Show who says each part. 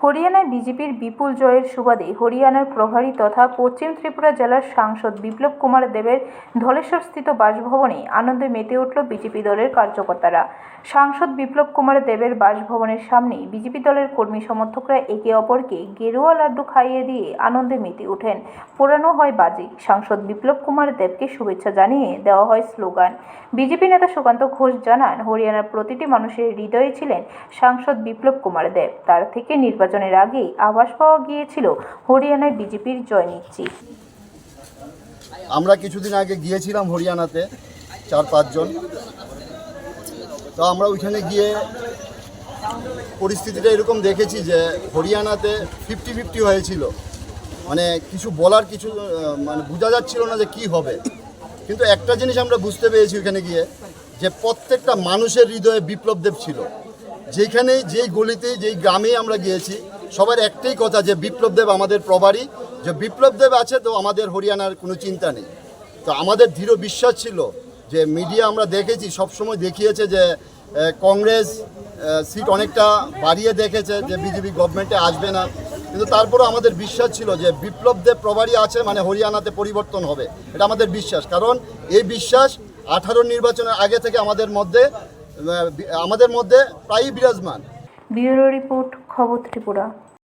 Speaker 1: হরিয়ানায় বিজেপির বিপুল জয়ের সুবাদে হরিয়ানার প্রভারী তথা পশ্চিম ত্রিপুরা জেলার সাংসদ বিপ্লব কুমার দেবের ধলেশ্বরস্থিত বাসভবনে আনন্দে মেতে উঠল বিজেপি দলের কার্যকর্তারা। সাংসদ বিপ্লব কুমার দেবের বাসভবনের সামনে বিজেপি দলের কর্মী সমর্থকরা একে অপরকে গেরুয়া লাড্ডু খাইয়ে দিয়ে আনন্দে মেতে ওঠেন। পোড়ানো হয় বাজি। সাংসদ বিপ্লব কুমার দেবকে শুভেচ্ছা জানিয়ে দেওয়া হয় স্লোগান। বিজেপি নেতা সুকান্ত ঘোষ জানান, হরিয়ানার প্রতিটি মানুষের হৃদয়ে ছিলেন সাংসদ বিপ্লব কুমার দেব। তার থেকে নির্বাচনের আগেই আভাস পাওয়া গিয়েছিল হরিয়ানায় বিজেপির জয় নিশ্চিত
Speaker 2: আমরা কিছুদিন আগে গিয়েছিলাম হরিয়ানাতে, চার পাঁচজন। তো আমরা ওইখানে গিয়ে পরিস্থিতিটা এরকম দেখেছি যে হরিয়ানাতে ফিফটি ফিফটি হয়েছিল। মানে কিছু বলার কিছু মানে বোঝা যাচ্ছিল না যে কি হবে। কিন্তু একটা জিনিস আমরা বুঝতে পেরেছি ওখানে গিয়ে, যে প্রত্যেকটা মানুষের হৃদয়ে বিপ্লব দেব ছিল। যেখানেই যেই গলিতে, যেই গ্রামেই আমরা গিয়েছি, সবার একটাই কথা যে বিপ্লব দেব আমাদের প্রভারী। যে বিপ্লব দেব আছে তো আমাদের হরিয়ানার কোনো চিন্তা নেই। তো আমাদের দৃঢ় বিশ্বাস ছিল যে মিডিয়া আমরা দেখেছি, সবসময় দেখিয়েছে যে কংগ্রেস সিট অনেকটা বাড়িয়ে দেখেছে যে বিজেপি গভর্নমেন্টে আসবে না। কিন্তু তারপরেও আমাদের বিশ্বাস ছিল যে বিপ্লব দেব প্রভারী আছে মানে হরিয়ানাতে পরিবর্তন হবে। এটা আমাদের বিশ্বাস। কারণ এই বিশ্বাস আঠারো নির্বাচনের আগে থেকে আমাদের মধ্যে আমাদের মধ্যে প্রায়ই বিরাজমান।
Speaker 1: ব্যুরো রিপোর্ট খবর ত্রিপুরা।